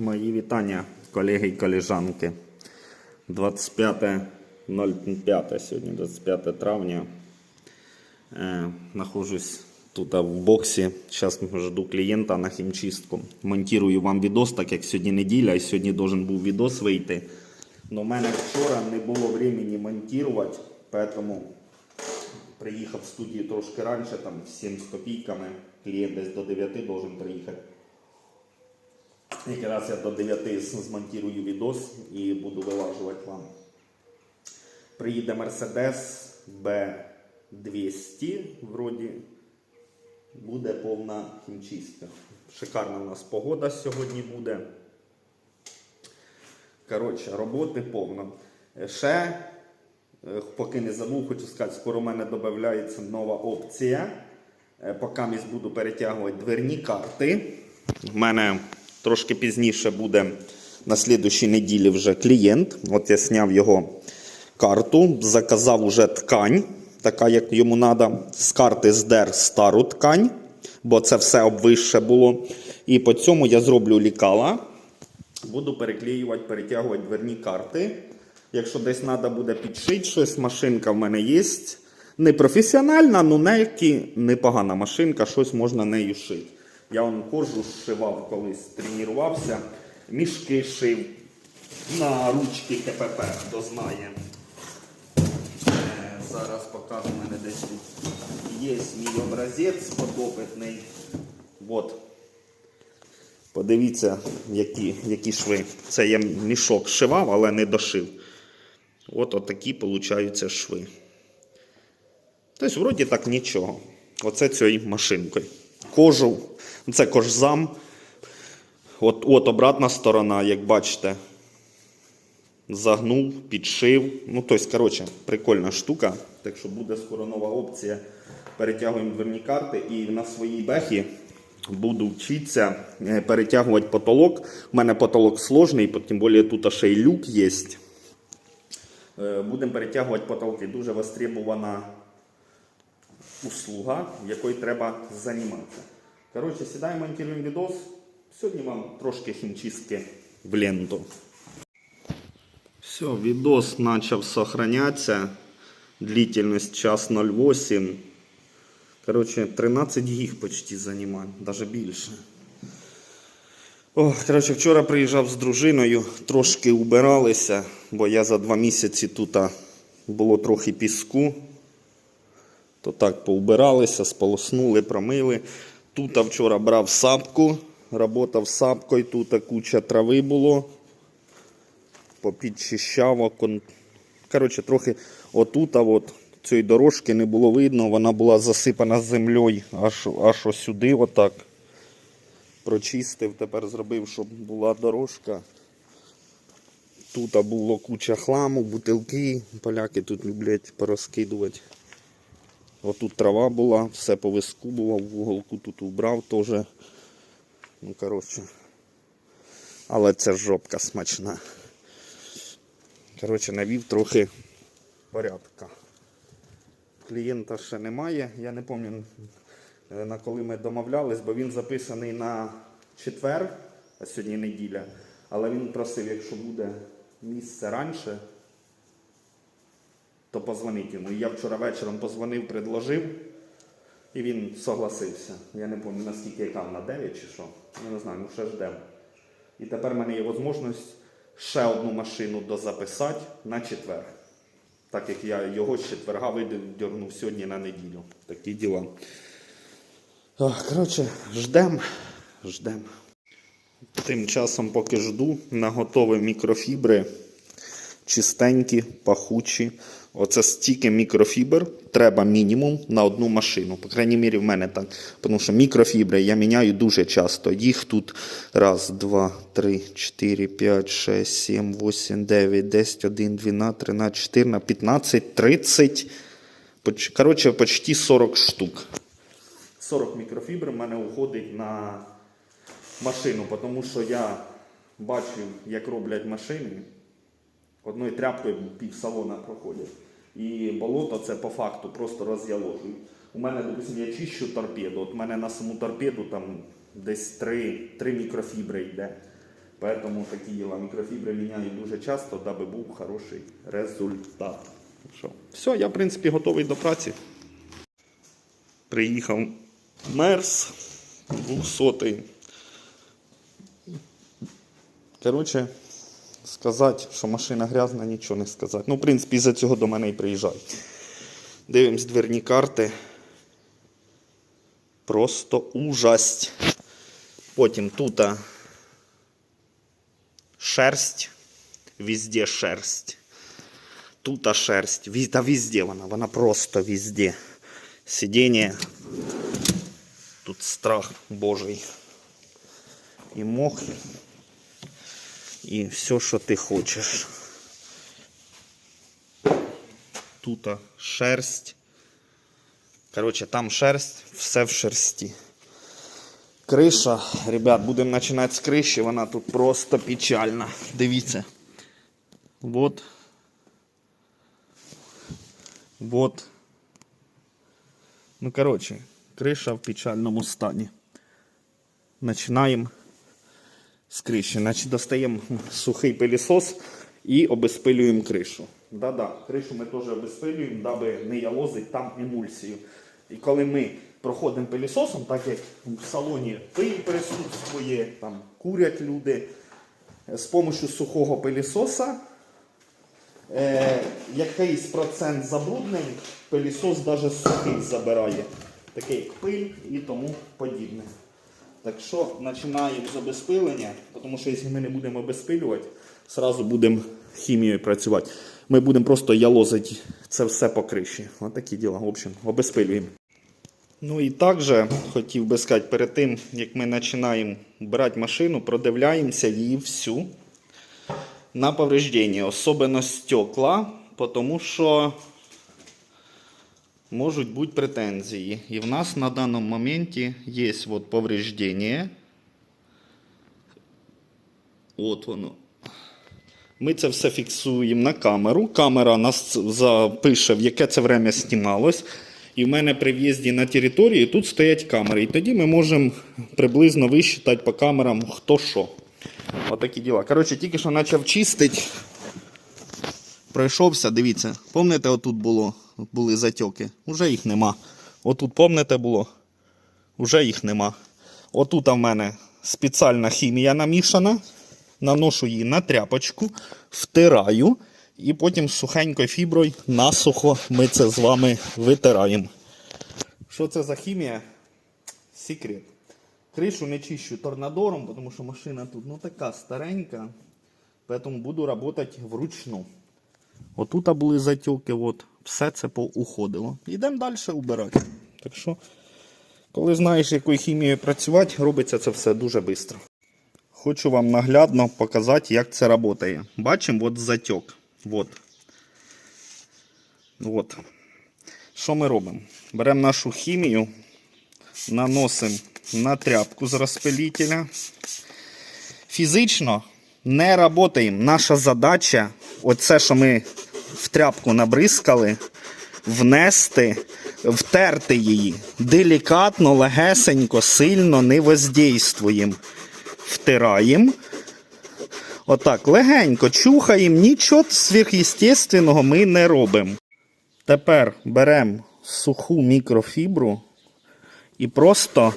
Мої вітання, колеги і колежанки. 25.05 сьогодні, 25 травня. Е, нахожусь тут в боксі. Зараз жду клієнта на хімчистку. Монтую вам відос, так як сьогодні неділя, і сьогодні должен був відос вийти. Но в мене вчора не було времени монтувати, поэтому приїхав в студію трошки раніше, там 7 з копійками. Клієнт десь до 9 должен приїхати. Якраз я до 9 змонтую відос і буду вилажувати вам. Приїде Mercedes B200, вроді буде повна хімчистка. Шикарна у нас погода сьогодні буде. Коротше, роботи повно. Ще, е, поки не забув, хочу сказати, скоро у мене додається нова опція. Е, Поки я буду перетягувати дверні карти. У мене трошки пізніше буде на слідущій неділі вже клієнт. От я зняв його карту, заказав уже ткань, така як йому треба. З карти здер стару ткань, бо це все обвище було. І по цьому я зроблю лікала. Буду переклеювати, перетягувати дверні карти. Якщо десь треба буде підшити щось, машинка в мене є. Не професіональна, але неякі непогана машинка, щось можна нею шити. Я вон кожу зшивав колись, тренувався, мішки шив на ручки КПП, знає. Е, Зараз покажу, у мене десь тут є мій образець подопитний. От. Подивіться, які, які шви. Це я мішок шивав, але не дошив. От отакі получаються шви. Тобто, вроді так нічого. Оце цією машинкою. Кожу, це кожзам. От, от обратна сторона, як бачите, загнув, підшив. Ну, тобто, коротше, прикольна штука. Так що буде скоро нова опція. Перетягуємо дверні карти і на своїй бехі буду вчитися е, перетягувати потолок. У мене потолок сложний, тим більше тут ще й люк є. Е, Будемо перетягувати потолки. Дуже востребована услуга, якою треба займатися. Коротше, сідаємо, монтуємо відос. Сьогодні вам трошки хімчистки в ленту. Все, відос почав сохранятися. Длительність час 08. Короче, 13 гіг почти займає, навіть більше. О, коротше, вчора приїжджав з дружиною, трошки убиралися, бо я за два місяці тут було трохи піску. То так поубиралися, сполоснули, промили. Тут вчора брав сапку, работав сапкою, тут куча трави було. Попідчищав. Коротше, трохи отут, а от цієї дорожки не було видно, вона була засипана землею аж, аж сюди, отак. Прочистив, тепер зробив, щоб була дорожка. Тут було куча хламу, бутилки, поляки тут люблять порозкидувати. Отут трава була, все по виску в уголку тут убрав теж. Ну, коротше. Але це жопка смачна. Коротше, навів трохи порядка. Клієнта ще немає. Я не пам'ятаю, е, на коли ми домовлялись, бо він записаний на четвер, а сьогодні неділя. Але він просив, якщо буде місце раніше, то позвонить йому. Я вчора вечором позвонив, предложив, і він согласився. Я не пам'ятаю, наскільки яка на 9 чи що. Я не знаю, ну ще ждемо. І тепер в мене є можливість ще одну машину дозаписати на четвер. Так як я його з четверга видернув сьогодні на неділю. Такі діла. Коротше, ждем, ждем. Тим часом, поки жду, наготові мікрофібри. Чистенькі, пахучі. Оце стільки мікрофібр треба мінімум на одну машину. По крайній мірі, в мене так. Тому що мікрофібри я міняю дуже часто. Їх тут раз, два, три, чотири, п'ять, шесть, сім, вісім, дев'ять, десять, один, дванадцять, тринадцять, чотирнадцять, п'ятнадцять, тридцять. Коротше, почти 40 штук. 40 мікрофібр в мене уходить на машину, тому що я бачив, як роблять машини. Одною тряпкою пів салона проходять. І болото це по факту просто роз'яложують. У мене, допустим, я чищу торпеду. От у мене на саму торпеду там десь 3, 3 мікрофібри йде. Поэтому такі діла мікрофібри міняють дуже часто, даби був хороший результат. Що, Все, я в принципі готовий до праці. Приїхав Мерс 200. Коротше, сказати, що машина грязна, нічого не сказати. Ну, в принципі, із-за цього до мене і приїжджають. Дивимось дверні карти. Просто ужасть. Потім тут шерсть. Везде шерсть. Тут шерсть. Та везде вона, вона просто везде. Сидіння. Тут страх Божий. І мох. І все, що ти хочеш. Тут шерсть. Коротше, там шерсть, все в шерсті. Криша, ребят, будемо починати з криші, вона тут просто печальна. Дивіться. Вот. Вот. Ну, коротше, криша в печальному стані. Починаємо з. Значить, достаємо сухий пилісос і обезпилюємо кришу. Да-да, кришу ми теж обезпилюємо, даби не ялозить там емульсію. І коли ми проходимо пилісосом, так як в салоні пиль присутствує, там курять люди, з допомогою сухого пилісоса е, якийсь процент забруднень пилісос навіть сухий забирає. Такий як пиль і тому подібне. Так що починаємо з обезпилення, тому що якщо ми не будемо обезпилювати, одразу будемо хімією працювати. Ми будемо просто ялозити це все по криші. Ось такі діла. В общем, обезпилюємо. Ну і також хотів би сказати, перед тим, як ми починаємо брати машину, продивляємося її всю на повреждення, особливо стекла, тому що можуть бути претензії. І в нас на даному моменті є от повреждення. От воно. Ми це все фіксуємо на камеру. Камера нас запише, в яке це время знімалось. І в мене при в'їзді на територію тут стоять камери. І тоді ми можемо приблизно висчитати по камерам хто що. Отакі діла. Коротше, тільки що почав чистити. Пройшовся, дивіться. Помните, отут було, були затьоки? Уже їх нема. Отут, помните, було? Уже їх нема. Отут в мене спеціальна хімія намішана. Наношу її на тряпочку, втираю. І потім сухенькою фіброю насухо ми це з вами витираємо. Що це за хімія? Секрет. Кришу не чищу торнадором, тому що машина тут ну, така старенька. Тому буду працювати вручну. Отут були затьоки, от, все це поуходило. Йдемо далі убирати. Так що, коли знаєш, якою хімією працювати, робиться це все дуже швидко. Хочу вам наглядно показати, як це працює. Бачимо, от затьок. От. От. Що ми робимо? Беремо нашу хімію, наносимо на тряпку з розпилителя. Фізично не працюємо. Наша задача, оце, що ми в тряпку набризкали, внести, втерти її. Делікатно, легесенько, сильно не воздействуємо. Втираємо. Отак, легенько чухаємо, нічого сверхъестественного ми не робимо. Тепер беремо суху мікрофібру і просто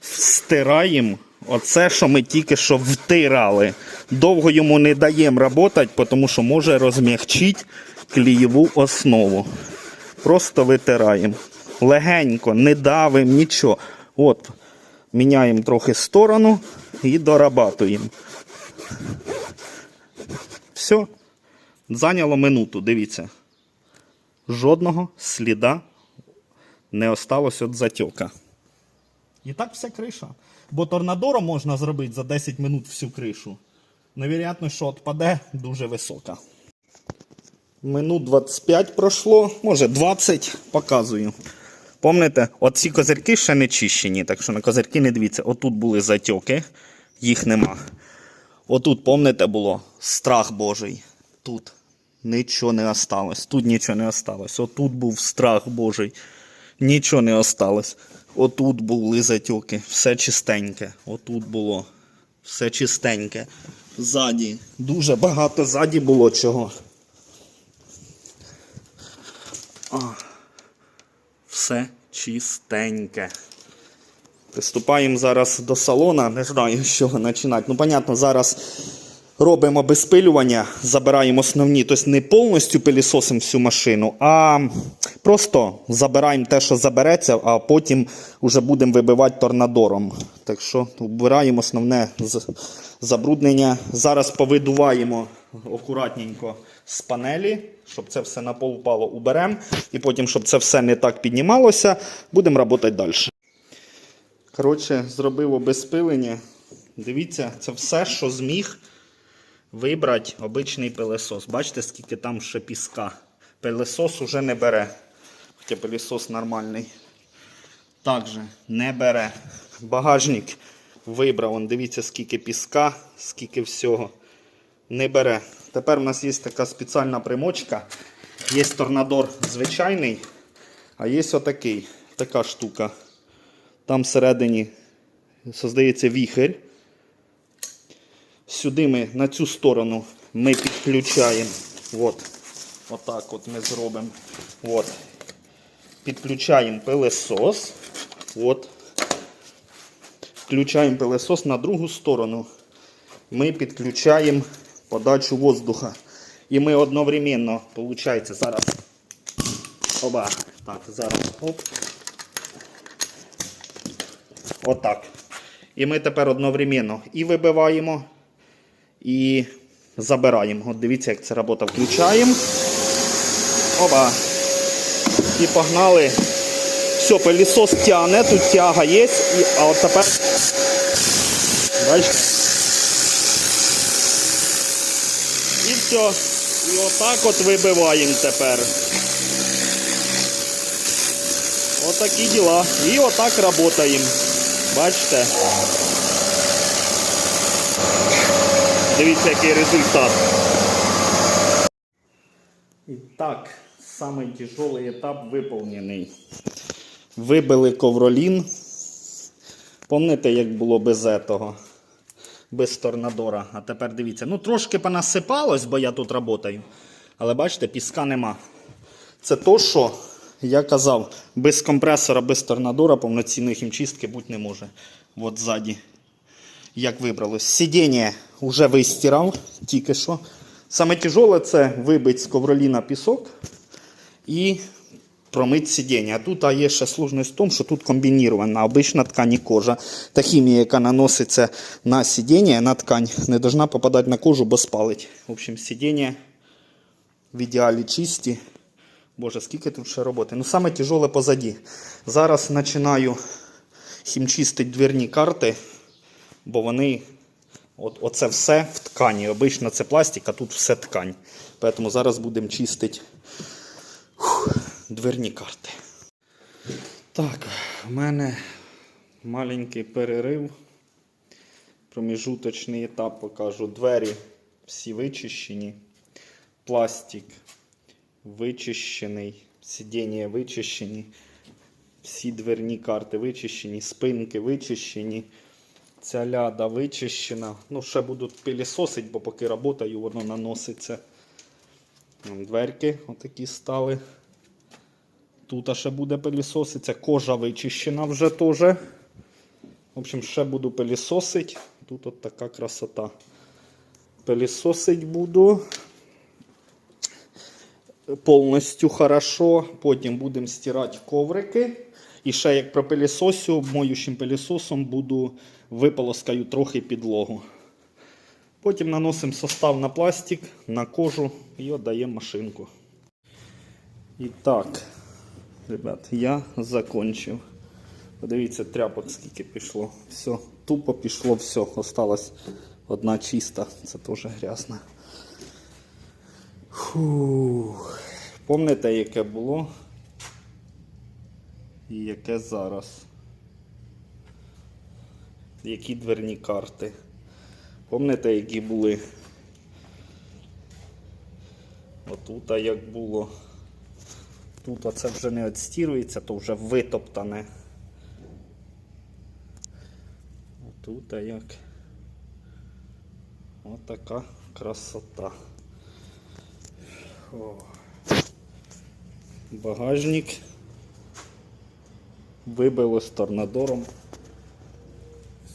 стираємо оце, що ми тільки що втирали. Довго йому не даємо працювати, тому що може розм'якчити клієву основу. Просто витираємо. Легенько, не давимо нічого. От, міняємо трохи сторону і дорабатуємо. Все. Зайняло минуту, дивіться. Жодного сліда не осталось від затьока. І так вся криша. Бо торнадором можна зробити за 10 минут всю кришу. Но вероятність, що відпаде, дуже висока. Минут 25 пройшло, може 20, показую. Помните, оці козирки ще не чищені, так що на козирки не дивіться. Отут були затьоки, їх нема. Отут, помните, було страх Божий. Тут нічого не осталось. Тут нічого не осталось. Отут був страх Божий. Нічого не осталось. Отут були затьоки. Все чистеньке. Отут було. Все чистеньке. Ззаді. Дуже багато ззаді було чого. А. Все чистеньке. Приступаємо зараз до салона. Не знаю, з чого починати. Ну, понятно, зараз робимо безпилювання, забираємо основні, тобто не повністю пилісосимо всю машину, а просто забираємо те, що забереться, а потім вже будемо вибивати торнадором. Так що вбираємо основне забруднення. Зараз повидуваємо акуратненько з панелі, щоб це все на пол впало, уберемо. І потім, щоб це все не так піднімалося, будемо працювати далі. Коротше, зробив обезпилення. Дивіться, це все, що зміг вибрати обичний пилесос. Бачите, скільки там ще піска. Пилесос уже не бере. Хоча пилесос нормальний. Також не бере. Багажник вибрав. Вон, дивіться, скільки піска, скільки всього. Не бере. Тепер у нас є така спеціальна примочка. Є торнадор звичайний, а є отакий. Така штука. Там всередині создається віхель. Сюди ми на цю сторону ми підключаємо. От. Отак от ми зробимо. От. Підключаємо пилесос. От. Включаємо пилесос на другу сторону. Ми підключаємо подачу воздуха. І ми одновременно, виходить, зараз. Оба. Так, зараз. Оп. Отак. І ми тепер одновременно і вибиваємо, і забираємо. От дивіться, як це робота. Включаємо. Оба. І погнали. Все, пилісос тягне, тут тяга є. І, а от тепер. Бачите? І все. І отак от вибиваємо тепер. Отакі діла. І отак працюємо. Бачите? Дивіться, який результат. І так, самий тяжелий етап виповнений. Вибили ковролін. Пам'ятаєте, як було без этого? Без торнадора. А тепер дивіться. Ну, трошки понасипалось, бо я тут працюю. Але бачите, піска нема. Це то, що я казав, без компресора, без торнадора повноцінної хімчистки бути не може. От ззаді. Як вибралось. Сидіння вже вистирав, тільки що. Саме тяжеле це вибити з ковроліна пісок і промити сидіння. А тут а є ще сложність в тому, що тут комбінірована обична ткань і кожа. Та хімія, яка наноситься на сидіння, на ткань, не повинна попадати на кожу, бо спалить. В общем, сидіння в ідеалі чисті. Боже, скільки тут ще роботи. Ну, саме тяжеле позаді. Зараз починаю хімчистити двірні карти, бо вони. От, оце все в ткані. Обично це пластик, а тут все ткань. Тому зараз будемо чистити дверні карти. Так, в мене маленький перерив. Проміжуточний етап покажу. Двері всі вичищені. Пластик вичищений, сидіння вичищені, всі дверні карти вичищені, спинки вичищені, ця ляда вичищена. Ну, ще буду пилісосити, бо поки працюю, воно наноситься. Дверки отакі стали. Тут ще буде пилісоситься. Кожа вичищена вже теж. В общем, ще буду пилісосити. Тут от така красота. Пилісосить буду повністю хорошо. Потім будемо стирати коврики. І ще як пропилісосю, моющим пилісосом буду виполоскаю трохи підлогу. Потім наносимо состав на пластик, на кожу і віддаємо машинку. І так, ребят, я закончив. Подивіться, тряпок скільки пішло. Все, тупо пішло, все. Осталась одна чиста, це теж грязна. Фух. Помните, яке було і яке зараз? Які дверні карти? Помните, які були? Отут, а як було. Тут оце вже не відстірується, то вже витоптане. Отут, а як. Ось така красота. О. Багажник. Вибило з торнадором.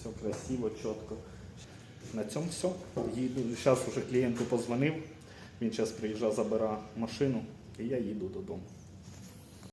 Все красиво, чітко. На цьому все. Їду. Зараз вже клієнту позвонив. Він зараз приїжджає, забирає машину і я їду додому.